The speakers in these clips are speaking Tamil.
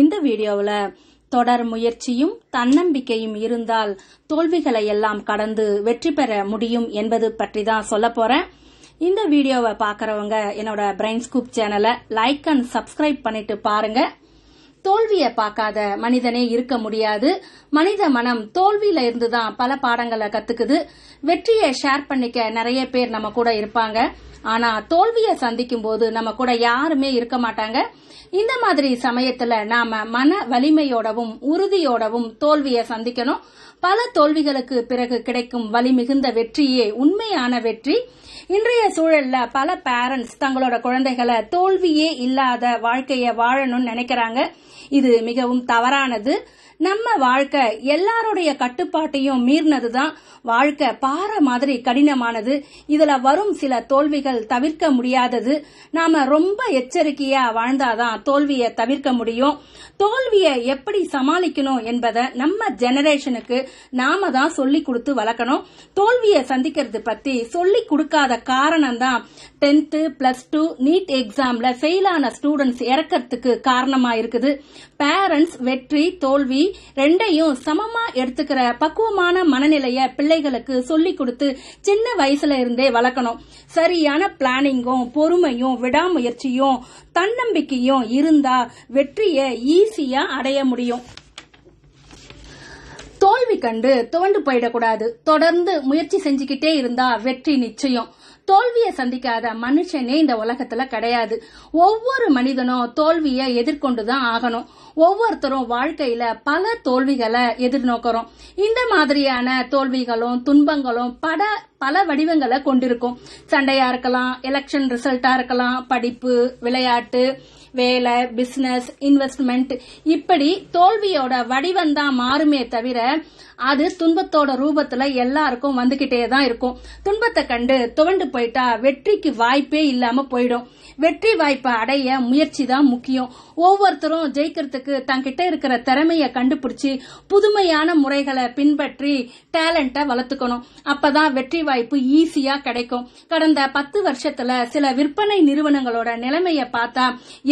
இந்த வீடியோவில் தொடர் முயற்சியும் தன்னம்பிக்கையும் இருந்தால் தோல்விகளை எல்லாம் கடந்து வெற்றி பெற முடியும் என்பது பற்றி தான் சொல்ல போறேன். இந்த வீடியோவை பார்க்குறவங்க என்னோட பிரைன் ஸ்கூப் சேனலை லைக் அண்ட் சப்ஸ்கிரைப் பண்ணிட்டு பாருங்க. தோல்வியை பார்க்காத மனிதனே இருக்க முடியாது. மனித மனம் தோல்வியில இருந்து தான் பல பாடங்களை கத்துக்குது. வெற்றியை ஷேர் பண்ணிக்க நிறைய பேர் நம்ம கூட இருப்பாங்க. ஆனா தோல்வியை சந்திக்கும் போது நம்ம கூட யாருமே இருக்க மாட்டாங்க. இந்த மாதிரி சமயத்துல நாம மன வலிமையோடவும் உறுதியோடவும் தோல்வியை சந்திக்கணும். பல தோல்விகளுக்கு பிறகு கிடைக்கும் வலி மிகுந்த வெற்றியே உண்மையான வெற்றி. இன்றைய சூழல்ல பல பேரண்ட்ஸ் தங்களோட குழந்தைகளை தோல்வியே இல்லாத வாழ்க்கைய வாழணும்னு நினைக்கிறாங்க. இது மிகவும் தவறானது. நம்ம வாழ்க்கை எல்லாருடைய கட்டுப்பாட்டையும் மீறினதுதான் வாழ்க்கை. பாறை மாதிரி கடினமானது. இதுல வரும் சில தோல்விகள் தவிர்க்க முடியாதது. நாம ரொம்ப எச்சரிக்கையா வாழ்ந்தாதான் தோல்வியை தவிர்க்க முடியும். தோல்வியை எப்படி சமாளிக்கணும் என்பதை நம்ம ஜெனரேஷனுக்கு நாம தான் சொல்லி கொடுத்து வளர்க்கணும். தோல்வியை சந்திக்கிறது பத்தி சொல்லி கொடுக்காத காரணம் தான் டென்த்து பிளஸ் டூ நீட் எக்ஸாம்ல ஃபெயிலான ஸ்டூடெண்ட்ஸ் இறக்கிறதுக்கு காரணமா இருக்குது. பேரண்ட்ஸ் வெற்றி தோல்வி ரெண்டையும் சமமா எடுத்துக்கிற பக்குவமான மனநிலைய பிள்ளைகளுக்கு சொல்லி கொடுத்து சின்ன வயசுல இருந்தே வளர்க்கணும். சரியான பிளானிங்கும் பொறுமையும் விடாமுயற்சியும் தன்னம்பிக்கையும் இருந்தா வெற்றியை ஈஸியா அடைய முடியும். தோல்வி கண்டு துவண்டு போயிடக்கூடாது. தொடர்ந்து முயற்சி செஞ்சுக்கிட்டே இருந்தா வெற்றி நிச்சயம். தோல்வியை சந்திக்காத மனுஷனே இந்த உலகத்துல கிடையாது. ஒவ்வொரு மனிதனும் தோல்வியை எதிர்கொண்டுதான் ஆகணும். ஒவ்வொருத்தரும் வாழ்க்கையில பல தோல்விகளை எதிர்நோக்கிறோம். இந்த மாதிரியான தோல்விகளும் துன்பங்களும் பட பல வடிவங்களை கொண்டிருக்கும். சண்டையா இருக்கலாம் எலெக்ஷன் ரிசல்ட்டா இருக்கலாம் படிப்பு விளையாட்டு வேலை பிசினஸ் இன்வெஸ்ட்மெண்ட் இப்படி தோல்வியோட வடிவம் தான் மாறுமே தவிர அது துன்பத்தோட ரூபத்துல எல்லாருக்கும் வந்துகிட்டே தான் இருக்கும். துன்பத்தை கண்டு துவண்டு போயிட்டா வெற்றிக்கு வாய்ப்பே இல்லாம போயிடும். வெற்றி வாய்ப்பை அடைய முயற்சி தான் முக்கியம். ஒவ்வொருத்தரும் ஜெயிக்கிறதுக்கு தங்கிட்ட இருக்கிற திறமைய கண்டுபிடிச்சு புதுமையான முறைகளை பின்பற்றி டேலண்ட்டை வளர்த்துக்கணும். அப்பதான் வெற்றி வாய்ப்பு ஈஸியா கிடைக்கும். கடந்த பத்து வருஷத்துல சில விற்பனை நிறுவனங்களோட நிலைமைய பார்த்தா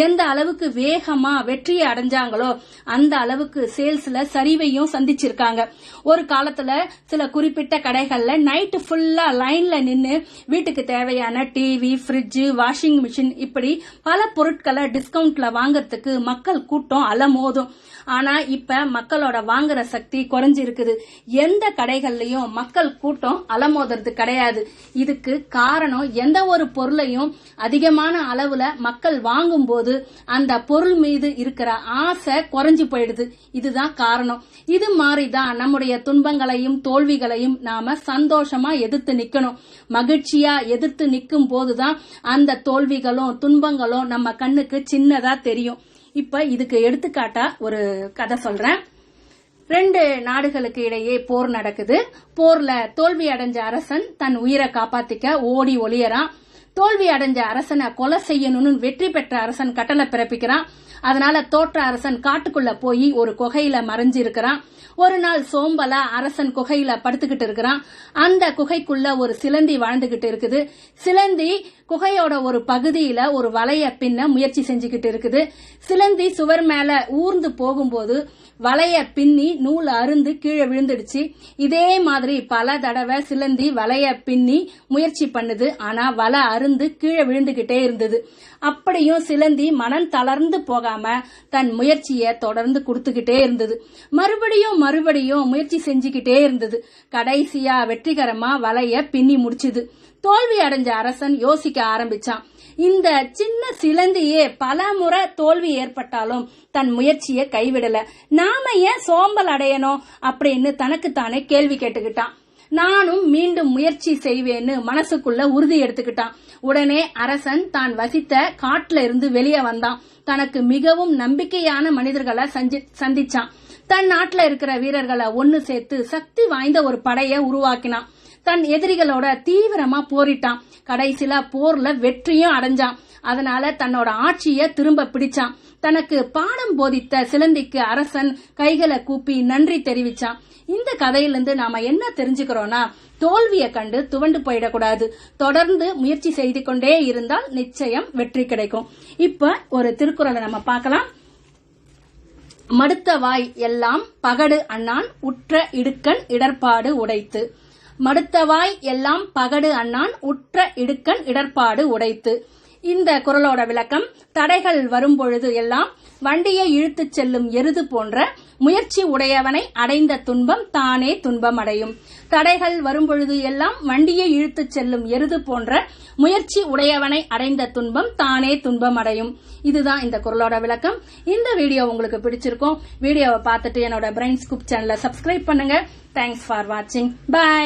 எந்த அளவுக்கு வேகமா வெற்றியை அடைஞ்சாங்களோ அந்த அளவுக்கு சேல்ஸ்ல சரிவையும் சந்திச்சிருக்காங்க. ஒரு காலத்துல சில குறிப்பிட்ட கடைகள்ல நைட்டு ஃபுல்லா லைன்ல நின்று வீட்டுக்கு தேவையான டிவி ஃப்ரிட்ஜ் வாஷிங் மிஷின் இப்படி பல பொருட்களை டிஸ்கவுண்ட்ல வாங்கறதுக்கு மக்கள் கூட்டம் அலமோதும். ஆனா இப்ப மக்களோட வாங்குற சக்தி குறைஞ்சிருக்குது. எந்த கடைகள்லயும் மக்கள் கூட்டம் அலமோதுறது கிடையாது. இதுக்கு காரணம் எந்த ஒரு பொருளையும் அதிகமான அளவுல மக்கள் வாங்கும் போது அந்த பொருள் மீது இருக்கிற ஆசை குறைஞ்சு போயிடுது. இதுதான் காரணம். இது மாதிரிதான் நம்முடைய துன்பங்களையும் தோல்விகளையும் நாம சந்தோஷமா எதிர்த்து நிக்கணும். மகிழ்ச்சியா எதிர்த்து நிக்கும் போதுதான் அந்த தோல்விகளும் துன்பங்களும் நம்ம கண்ணுக்கு சின்னதா தெரியும். இப்ப இதுக்கு எடுத்துக்காட்டா ஒரு கதை சொல்றேன். ரெண்டு நாடுகளுக்கு இடையே போர் நடக்குது. போர்ல தோல்வி அடைஞ்ச அரசன் தன் உயிரை காப்பாத்திக்க ஓடி ஒளியறான். தோல்வி அடைஞ்ச அரசனை கொலை செய்யணும்னு வெற்றி பெற்ற அரசன் கட்டளை பிறப்பிக்கிறான். அதனால தோற்ற அரசன் காட்டுக்குள்ள போய் ஒரு குகையில மறைஞ்சு இருக்கிறான் ஒரு நாள் சோம்பலா அரசன் குகையில படுத்துக்கிட்டு இருக்கிறான். அந்த குகைக்குள்ள ஒரு சிலந்தி வாழ்ந்துகிட்டு இருக்குது. சிலந்தி குகையோட ஒரு பகுதியில ஒரு வலைய பின்ன முயற்சி செஞ்சுக்கிட்டு இருக்குது. சிலந்தி சுவர் மேல ஊர்ந்து போகும்போது வலைய பின்னி நூல் அருந்து கீழே விழுந்துடுச்சு. இதே மாதிரி பல தடவை சிலந்தி வலைய பின்னி முயற்சி பண்ணுது. ஆனா வலை அருந்து கீழே விழுந்துகிட்டே இருந்தது. அப்படியும் சிலந்தி மனம் தளர்ந்து போகாம தன் முயற்சியை தொடர்ந்து கொடுத்துக்கிட்டே இருந்தது. மறுபடியும் மறுபடியும் முயற்சி செஞ்சுக்கிட்டே இருந்தது. கடைசியா வெற்றிகரமா வலைய பின்னி முடிச்சுது. தோல்வி அடைஞ்ச அரசன் யோசிக்க ஆரம்பிச்சான். இந்த சின்ன சிலந்தியே பல முறை தோல்வி ஏற்பட்டாலும் தன் முயற்சியை கைவிடல. நாம ஏன் சோம்பல் அடையணும் அப்படின்னு தனக்குத்தானே கேள்வி கேட்டுக்கிட்டான். நானும் மீண்டும் முயற்சி செய்வேன்னு மனசுக்குள்ள உறுதி எடுத்துக்கிட்டான். உடனே அரசன் தான் வசித்த காட்டுல இருந்து வெளியே வந்தான். தனக்கு மிகவும் நம்பிக்கையான மனிதர்களை சந்திச்சான். தன் நாட்டுல இருக்கிற வீரர்களை ஒன்னு சேர்த்து சக்தி வாய்ந்த ஒரு படைய உருவாக்கினான். தன் எதிரிகளோட தீவிரமா போரிட்டான். கடைசியில போர்ல வெற்றியும் அடைஞ்சான். அதனால தன்னோட ஆட்சிய திரும்ப பிடிச்சான். தனக்கு பாடம் போதித்த சிலந்திக்கு அரசன் கைகளை கூப்பி நன்றி தெரிவிச்சான். இந்த கதையிலிருந்து நாம என்ன தெரிஞ்சுக்கிறோம்னா தோல்வியை கண்டு துவண்டு போயிடக்கூடாது. தொடர்ந்து முயற்சி செய்து கொண்டே இருந்தால் நிச்சயம் வெற்றி கிடைக்கும். இப்ப ஒரு திருக்குறளை நம்ம பார்க்கலாம். மடுத்த வாய் எல்லாம் பகடு அண்ணான் உற்ற இடுக்கண் இடர்பாடு உடைத்து. மடுத்த வாய் எல்லாம் பகடு அண்ணான் உற்ற இடுக்கண் இடர்பாடு உடைத்து. இந்த குரலோட விளக்கம் தடைகள் வரும்பொழுது எல்லாம் வண்டியை இழுத்துச் செல்லும் எருது போன்ற முயற்சி உடையவனை அடைந்த துன்பம் தானே துன்பம் அடையும் தடைகள் வரும்பொழுது எல்லாம் வண்டியை இழுத்துச் செல்லும் எருது போன்ற முயற்சி உடையவனை அடைந்த துன்பம் தானே துன்பம் அடையும் இதுதான் இந்த குரலோட விளக்கம். இந்த வீடியோ உங்களுக்கு பிடிச்சிருக்கும் வீடியோவை பார்த்துட்டு என்னோட பிரைன் ஸ்கூப் சேனலை சப்ஸ்கிரைப் பண்ணுங்க. தேங்க்ஸ் ஃபார் வாட்சிங் பை